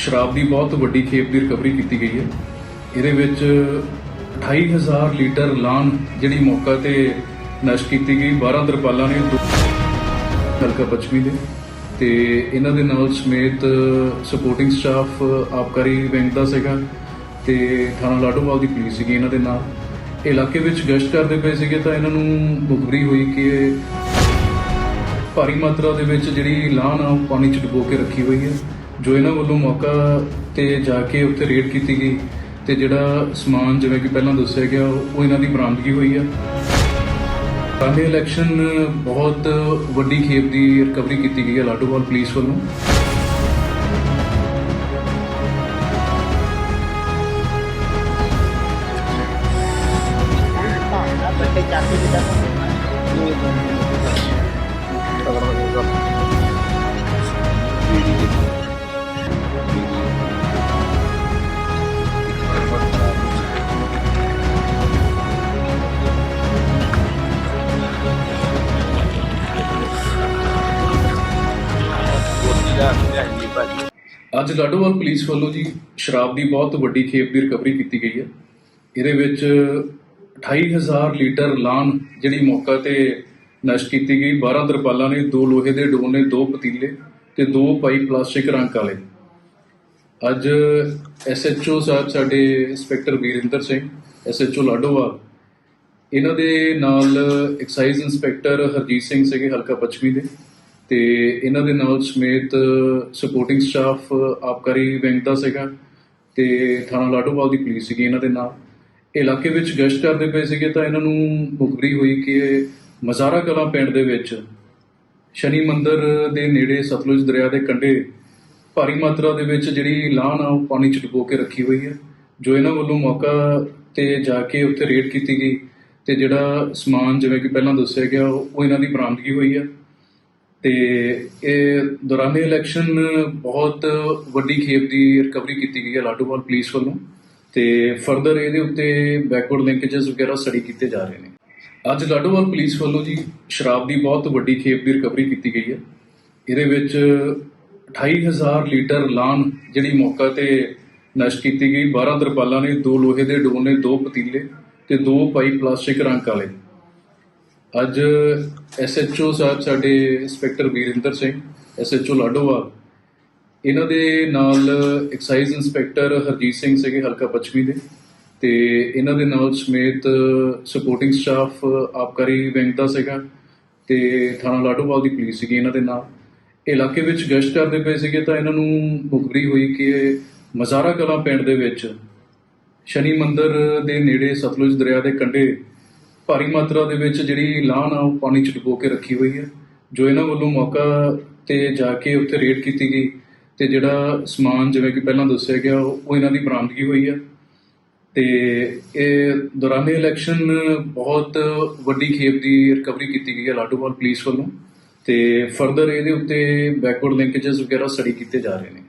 ਸ਼ਰਾਬ ਦੀ ਬਹੁਤ ਵੱਡੀ ਖੇਪ ਦੀ ਰਿਕਵਰੀ ਕੀਤੀ ਗਈ ਹੈ। ਇਹਦੇ ਵਿੱਚ 28000 ਲੀਟਰ ਲਾਨ ਜਿਹੜੀ ਮੌਕਾ ਤੇ ਨਸ਼ਟ ਕੀਤੀ ਗਈ। 12 ਤਰਪਾਲਾਂ ਨੇ ਦੋ ਹਲਕਾ ਪੱਛਮੀ ਦੇ ਤੇ ਇਹਨਾਂ ਦੇ ਨਾਲ ਸਮੇਤ ਸਪੋਰਟਿੰਗ ਸਟਾਫ ਆਬਕਾਰੀ ਬੈਂਕ ਦਾ ਸੀਗਾ ਤੇ ਥਾਣਾ ਲਾਡੋਵਾਲ ਦੀ ਪੁਲਿਸ ਸੀਗੀ ਇਹਨਾਂ ਦੇ ਨਾਲ। ਇਲਾਕੇ ਵਿੱਚ ਗਸ਼ਤ ਕਰਦੇ ਪਏ ਸੀਗੇ ਤਾਂ ਇਹਨਾਂ ਨੂੰ ਮੁਖਬਰੀ ਹੋਈ ਕਿ ਭਾਰੀ ਮਾਤਰਾ ਦੇ ਵਿੱਚ ਜਿਹੜੀ ਲਾਨ ਆ, ਉਹ ਪਾਣੀ 'ਚ ਡੁਬੋ ਕੇ ਰੱਖੀ ਹੋਈ ਹੈ। ਜੋ ਇਹਨਾਂ ਵੱਲੋਂ ਮੌਕਾ ਤੇ ਜਾ ਕੇ ਉੱਥੇ ਰੇਡ ਕੀਤੀ ਗਈ ਤੇ ਜਿਹੜਾ ਸਮਾਨ ਜਿਵੇਂ ਕਿ ਪਹਿਲਾਂ ਦੱਸਿਆ ਗਿਆ, ਉਹ ਇਹਨਾਂ ਦੀ ਬਰਾਮਦਗੀ ਹੋਈ ਆ। ਕਾਲੇ ਇਲੈਕਸ਼ਨ ਬਹੁਤ ਵੱਡੀ ਖੇਪ ਦੀ ਰਿਕਵਰੀ ਕੀਤੀ ਗਈ ਹੈ ਲਾਡੋਵਾਲ ਪੁਲਿਸ ਵੱਲੋਂ। ਬੱਟੇ ਚਾਕੀ ਦੀ ਦਾ ਅੱਜ ਲਾਡੋਵਾਲ ਪੁਲਿਸ ਵੱਲੋਂ ਜੀ ਸ਼ਰਾਬ ਦੀ ਬਹੁਤ ਵੱਡੀ ਖੇਪ ਦੀ ਰਿਕਵਰੀ ਕੀਤੀ ਗਈ ਹੈ। ਇਹਦੇ ਵਿੱਚ 28000 ਲੀਟਰ ਲਾਨ ਜਿਹੜੀ ਮੌਕਾ ਤੇ ਨਸ਼ਟ ਕੀਤੀ ਗਈ। 12 ਤਰਪਾਲਾਂ ਨੇ, ਦੋ ਲੋਹੇ ਦੇ ਡੋਨੇ ਦੋ ਪਤੀਲੇ ਤੇ ਦੋ ਪਾਈ ਪਲਾਸਟਿਕ ਰੰਗ ਵਾਲੇ ਅੱਜ ਐਸਐਚਓ ਸਾਹਿਬ ਸਾਡੇ ਇੰਸਪੈਕਟਰ ਵੀਰਿੰਦਰ ਸਿੰਘ ਐਸਐਚਓ ਲਾਡੋਵਾਲ, ਇਹਨਾਂ ਦੇ ਨਾਲ ਐਕਸਾਈਜ਼ ਇੰਸਪੈਕਟਰ ਹਰਜੀਤ ਸਿੰਘ ਸੀਗੇ, ਹਲਕਾ ਪੱਛਮੀ ਦੇ। ਤੇ ਇਹਨਾਂ ਦੇ ਨਾਲ ਸਮੇਤ ਸਪੋਰਟਿੰਗ ਸਟਾਫ ਆਬਕਾਰੀ ਬੈਂਕ ਦਾ ਸੀਗਾ ਤੇ ਥਾਣਾ ਲਾਡੋਵਾਲ ਦੀ ਪੁਲਿਸ ਸੀਗੀ ਇਹਨਾਂ ਦੇ ਨਾਲ। ਇਲਾਕੇ ਵਿੱਚ ਗਸ਼ਤ ਕਰਦੇ ਪਏ ਸੀਗੇ ਤਾਂ ਇਹਨਾਂ ਨੂੰ ਮੁਖਬਰੀ ਹੋਈ ਕਿ ਇਹ ਮਜ਼ਾਰਾ ਕਲਾਂ ਪਿੰਡ ਦੇ ਵਿੱਚ ਸ਼ਨੀ ਮੰਦਰ ਦੇ ਨੇੜੇ ਸਤਲੁਜ ਦਰਿਆ ਦੇ ਕੰਢੇ ਭਾਰੀ ਮਾਤਰਾ ਦੇ ਵਿੱਚ ਜਿਹੜੀ ਲਾਨ ਆ ਉਹ ਪਾਣੀ 'ਚ ਡੁਬੋ ਕੇ ਰੱਖੀ ਹੋਈ ਹੈ, ਜੋ ਇਹਨਾਂ ਵੱਲੋਂ ਮੌਕਾ ਤੇ ਜਾ ਕੇ ਉੱਥੇ ਰੇਡ ਕੀਤੀ ਗਈ ਤੇ ਜਿਹੜਾ ਸਮਾਨ ਜਿਵੇਂ ਕਿ ਪਹਿਲਾਂ ਦੱਸਿਆ ਗਿਆ ਉਹ ਉਹ ਇਹਨਾਂ ਦੀ ਬਰਾਮਦਗੀ ਹੋਈ ਹੈ। ਤੇ ਇਹ ਦੌਰਾਨ ਇਲੈਕਸ਼ਨ ਬਹੁਤ ਵੱਡੀ ਖੇਪ ਦੀ ਰਿਕਵਰੀ ਕੀਤੀ ਗਈ ਹੈ ਲਾਡੂਵਾਲ ਪੁਲਿਸ ਵੱਲੋਂ ਤੇ ਫਰਦਰ ਇਹਦੇ ਉੱਤੇ ਬੈਕਵਰਡ ਲਿੰਕੇजेस ਵਗੈਰਾ ਸਟੱਡੀ ਕੀਤੇ ਜਾ ਰਹੇ ਨੇ। ਅੱਜ ਲਾਡੂਵਾਲ ਪੁਲਿਸ ਵੱਲੋਂ ਜੀ ਸ਼ਰਾਬ ਦੀ ਬਹੁਤ ਵੱਡੀ ਖੇਪ ਦੀ ਰਿਕਵਰੀ ਕੀਤੀ ਗਈ ਹੈ। ਇਹਦੇ ਵਿੱਚ 28000 ਲੀਟਰ ਲਾਨ ਜਿਹੜੀ ਮੌਕਾ ਤੇ ਨਸ਼ਟ ਕੀਤੀ ਗਈ। 12 ਤਰਪਾਲਾਂ ਨੇ, ਦੋ ਲੋਹੇ ਦੇ ਡੋਨੇ ਦੋ ਪਤੀਲੇ ਤੇ ਦੋ ਪਾਈ ਪਲਾਸਟਿਕ ਰੰਗ ਵਾਲੇ ਅੱਜ ਐਸਐਚਓ ਸਾਹਿਬ ਸਾਡੇ ਇੰਸਪੈਕਟਰ ਵੀਰਿੰਦਰ ਸਿੰਘ ਐਸਐਚਓ ਲਾਡੋਵਾਲ ਇਹਨਾਂ ਦੇ ਨਾਲ ਐਕਸਾਈਜ਼ ਇੰਸਪੈਕਟਰ ਹਰਜੀਤ ਸਿੰਘ ਸੀਗੇ ਹਲਕਾ ਪੱਛਮੀ ਦੇ ਤੇ ਇਹਨਾਂ ਦੇ ਨਾਲ ਸਮੇਤ ਸਪੋਰਟਿੰਗ ਸਟਾਫ ਆਬਕਾਰੀ ਬੈਂਕ ਦਾ ਸੀਗਾ ਤੇ ਥਾਣਾ ਲਾਡੋਵਾਲ ਦੀ ਪੁਲਿਸ ਸੀਗੀ ਇਹਨਾਂ ਦੇ ਨਾਲ। ਇਲਾਕੇ ਵਿੱਚ ਗਸ਼ਤ ਕਰਦੇ ਪਏ ਸੀਗੇ ਤਾਂ ਇਹਨਾਂ ਨੂੰ ਮੁਖਬਰੀ ਹੋਈ ਕਿ ਇਹ ਮਜ਼ਾਰਾ ਕਲਾਂ ਪਿੰਡ ਦੇ ਵਿੱਚ ਸ਼ਨੀ ਮੰਦਰ ਦੇ ਨੇੜੇ ਸਤਲੁਜ ਦਰਿਆ ਦੇ ਕੰਢੇ ਭਾਰੀ ਮਾਤਰਾ ਦੇ ਵਿੱਚ ਜਿਹੜੀ ਲਾਨ ਆ, ਉਹ ਪਾਣੀ 'ਚ ਡੁਬੋ ਕੇ ਰੱਖੀ ਹੋਈ ਹੈ। ਜੋ ਇਹਨਾਂ ਵੱਲੋਂ ਮੌਕਾ ਤੇ ਜਾ ਕੇ ਉੱਥੇ ਰੇਡ ਕੀਤੀ ਗਈ ਤੇ ਜਿਹੜਾ ਸਮਾਨ ਜਿਵੇਂ ਕਿ ਪਹਿਲਾਂ ਦੱਸਿਆ ਗਿਆ, ਉਹ ਉਹ ਇਹਨਾਂ ਦੀ ਬਰਾਮਦਗੀ ਹੋਈ ਹੈ। ਤੇ ਇਹ ਦੌਰਾਨ ਇਲੈਕਸ਼ਨ ਬਹੁਤ ਵੱਡੀ ਖੇਪ ਦੀ ਰਿਕਵਰੀ ਕੀਤੀ ਗਈ ਹੈ ਲਾਡੋਵਾਲ ਪੁਲਿਸ ਵੱਲੋਂ ਤੇ ਫਰਦਰ ਇਹਦੇ ਉੱਤੇ ਬੈਕਵਰਡ ਲਿੰਕੇजेस ਵਗੈਰਾ ਸਟੱਡੀ ਕੀਤੇ ਜਾ ਰਹੇ ਨੇ।